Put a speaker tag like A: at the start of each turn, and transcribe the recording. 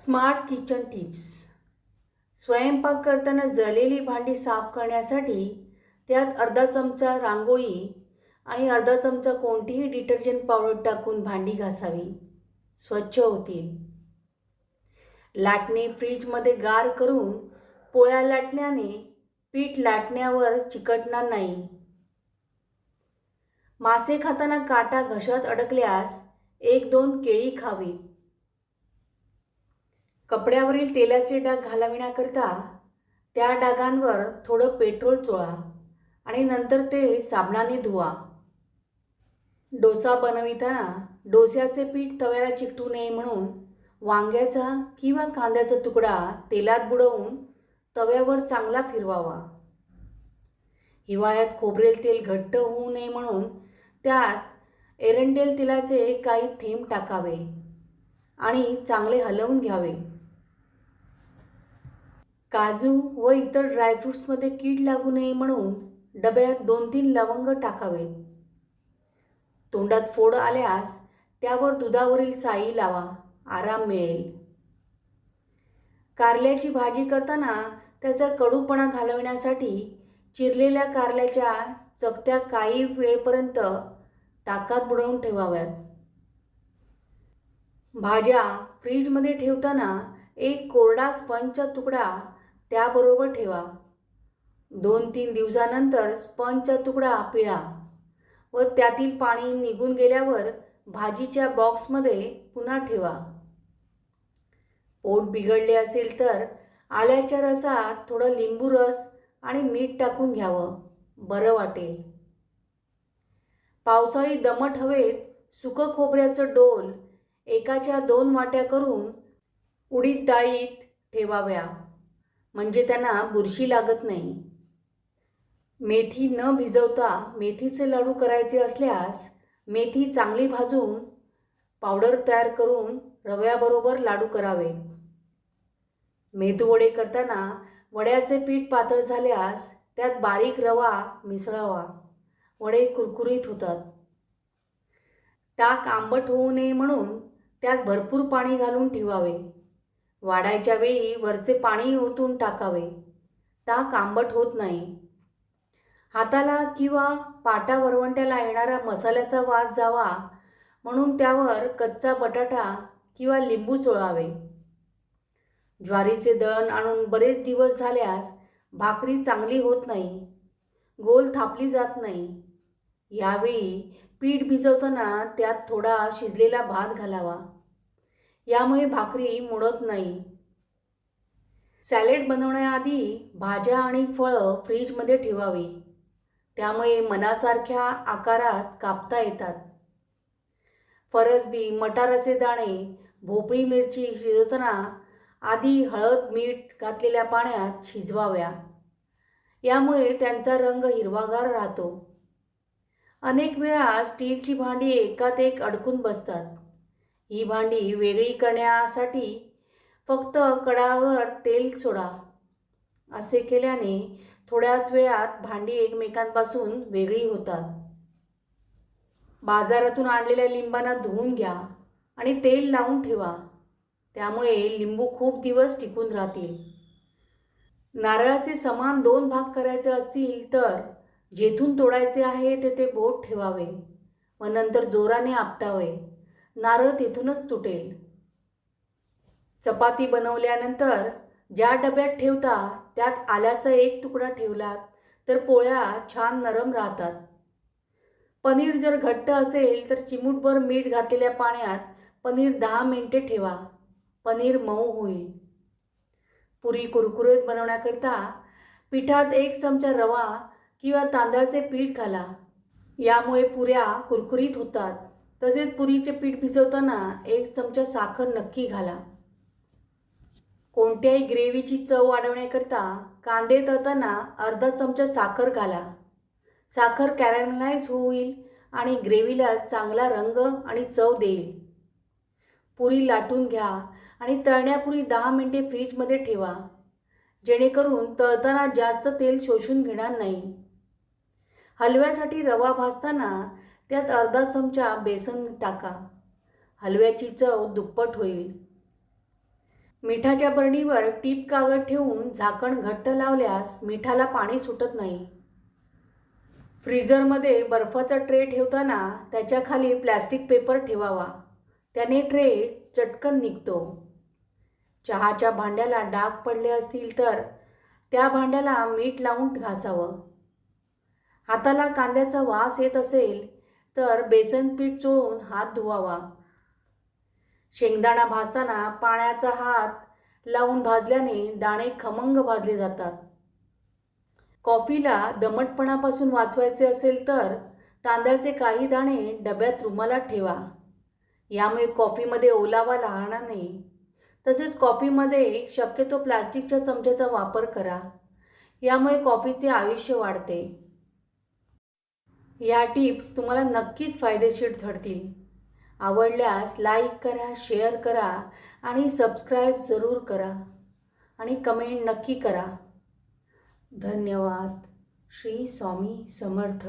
A: Smart kitchen tips. स्वयंपाक करताना जळलेली भांडी साफ करण्यासाठी त्यात अर्धा चमचा रांगोळी आणि अर्धा चमचा कोणतीही डिटर्जंट पावडर टाकून भांडी घासावी. स्वच्छ होतील. लाटणे फ्रीजमध्ये गार करून पोळ्या लाटण्याने पीठ लाटण्यावर चिकटणार नाही. मासे खाताना काटा घशात अडकल्यास एक दोन केळी खावीत. कपड्यावरील तेलाचे डाग घालविण्याकरता त्या डागांवर थोडं पेट्रोल चोळा आणि नंतर ते साबणाने धुवा. डोसा बनविताना डोस्याचे पीठ तव्याला चिकटू नये म्हणून वांग्याचा किंवा कांद्याचा तुकडा तेलात बुडवून तव्यावर चांगला फिरवावा. हिवाळ्यात खोबरेल तेल घट्ट होऊ नये म्हणून त्यात एरंडेल तेलाचे काही थेंब टाकावे आणि चांगले हलवून घ्यावे. काजू व इतर ड्रायफ्रुट्समध्ये कीड लागू नये म्हणून डब्यात दोन तीन लवंग टाकावेत. तोंडात फोड आल्यास त्यावर दुधावरील साई लावा आराम मिळेल. कारल्याची भाजी करताना त्याचा कडूपणा घालवण्यासाठी चिरलेल्या कारल्याच्या चकत्या काही वेळपर्यंत ताकात बुडवून ठेवाव्यात. भाज्या फ्रीजमध्ये ठेवताना एक कोरडा स्पंजचा तुकडा त्याबरोबर ठेवा. दोन तीन दिवसानंतर स्पंजचा तुकडा पिळा व त्यातील पाणी निघून गेल्यावर भाजीच्या बॉक्समध्ये पुन्हा ठेवा. पोट बिघडले असेल तर आल्याच्या रसात थोडं लिंबू रस आणि मीठ टाकून घ्यावं. बरं वाटेल. पावसाळी दमट हवेत सुकं खोबऱ्याचं डोल एकाच्या दोन वाट्या करून उडीद डाळीत ठेवाव्या. म्हणजे त्यांना बुरशी लागत नाही. मेथी न भिजवता मेथीचे लाडू करायचे असल्यास मेथी चांगली भाजून पावडर तयार करून रव्याबरोबर लाडू करावे. मेदूवडे करताना वड्याचे पीठ पातळ झाल्यास त्यात बारीक रवा मिसळावा. वडे कुरकुरीत होतात. ताक आंबट होऊ नये म्हणून त्यात भरपूर पाणी घालून ठेवावे. वाढायच्या वेळी वरचे पाणी ओतून टाकावे. ताक आंबट होत नाही. हाताला किंवा पाटा वरवंट्याला येणारा मसाल्याचा वास जावा म्हणून त्यावर कच्चा बटाटा किंवा लिंबू चोळावे. ज्वारीचे दळण आणून बरेच दिवस झाल्यास भाकरी चांगली होत नाही. गोल थापली जात नाही. यावेळी पीठ भिजवताना त्यात थोडा शिजलेला भात घालावा. यामुळे भाकरी मुडत नाही. सॅलेड बनवण्याआधी भाज्या आणि फळं फ्रीजमध्ये ठेवावी. त्यामुळे मनासारख्या आकारात कापता येतात. फरसबी मटाराचे दाणे भोपळी मिरची शिजवताना आधी हळद मीठ घातलेल्या पाण्यात शिजवाव्या. यामुळे त्यांचा रंग हिरवागार राहतो. अनेक वेळा स्टीलची भांडी एकात एक अडकून बसतात. ही भांडी वेगळी करण्यासाठी फक्त कडावर तेल सोडा. असे केल्याने थोड्याच वेळात भांडी एकमेकांपासून वेगळी होतात. बाजारातून आणलेल्या लिंबांना धुवून घ्या आणि तेल लावून ठेवा. त्यामुळे लिंबू खूप दिवस टिकून राहतील. नारळाचे समान दोन भाग करायचे असतील तर जेथून तोडायचे आहे तेथे बोट ठेवावे व नंतर जोराने आपटावे. नारळ तिथूनच तुटेल. चपाती बनवल्यानंतर ज्या डब्यात ठेवता त्यात आल्याचा एक तुकडा ठेवलात तर पोळ्या छान नरम राहतात. पनीर जर घट्ट असेल तर चिमूटभर मीठ घातलेल्या पाण्यात पनीर दहा मिनिटे ठेवा. पनीर मऊ होईल. पुरी कुरकुरीत बनवण्याकरिता पिठात एक चमचा रवा किंवा तांदळाचे पीठ घाला. यामुळे पुऱ्या कुरकुरीत होतात. तसेच पुरीचे पीठ भिजवताना एक चमचा साखर नक्की घाला. कोणत्याही ग्रेव्हीची चव वाढवण्याकरता कांदे तळताना अर्धा चमचा साखर घाला. साखर कॅरमलाइज होईल आणि ग्रेव्हीला चांगला रंग आणि चव देईल. पुरी लाटून घ्या आणि तळण्यापूर्वी दहा मिनटे फ्रीजमध्ये ठेवा. जेणेकरून तळताना जास्त तेल शोषून घेणार नाही. हलव्यासाठी रवा भाजताना त्यात अर्धा चमचा बेसन टाका. हलव्याची चव दुप्पट होईल. मिठाच्या बरणीवर टीप कागद ठेवून झाकण घट्ट लावल्यास मिठाला पाणी सुटत नाही. फ्रीझरमध्ये बर्फाचा ट्रे ठेवताना त्याच्याखाली प्लॅस्टिक पेपर ठेवावा. त्याने ट्रे चटकन निघतो. चहाच्या भांड्याला डाग पडले असतील तर त्या भांड्याला मीठ लावून घासावं. हाताला कांद्याचा वास येत असेल तर बेसन पीठ चोळून हात धुवावा. शेंगदाणा भाजताना पाण्याचा हात लावून भाजल्याने दाणे खमंग भाजले जातात. कॉफीला दमटपणापासून वाचवायचे असेल तर तांदळाचे काही दाणे डब्यात रुमालात ठेवा. यामुळे कॉफीमध्ये ओलावा राहणार नाही. तसेच कॉफीमध्ये शक्यतो प्लास्टिकच्या चमच्याचा वापर करा. यामुळे कॉफीचे आयुष्य वाढते. या टिप्स तुम्हाला नक्कीच फायदेशीर ठरतील. आवडल्यास लाईक करा शेअर करा आणि सबस्क्राईब जरूर करा आणि कमेंट नक्की करा. धन्यवाद. श्री स्वामी समर्थ.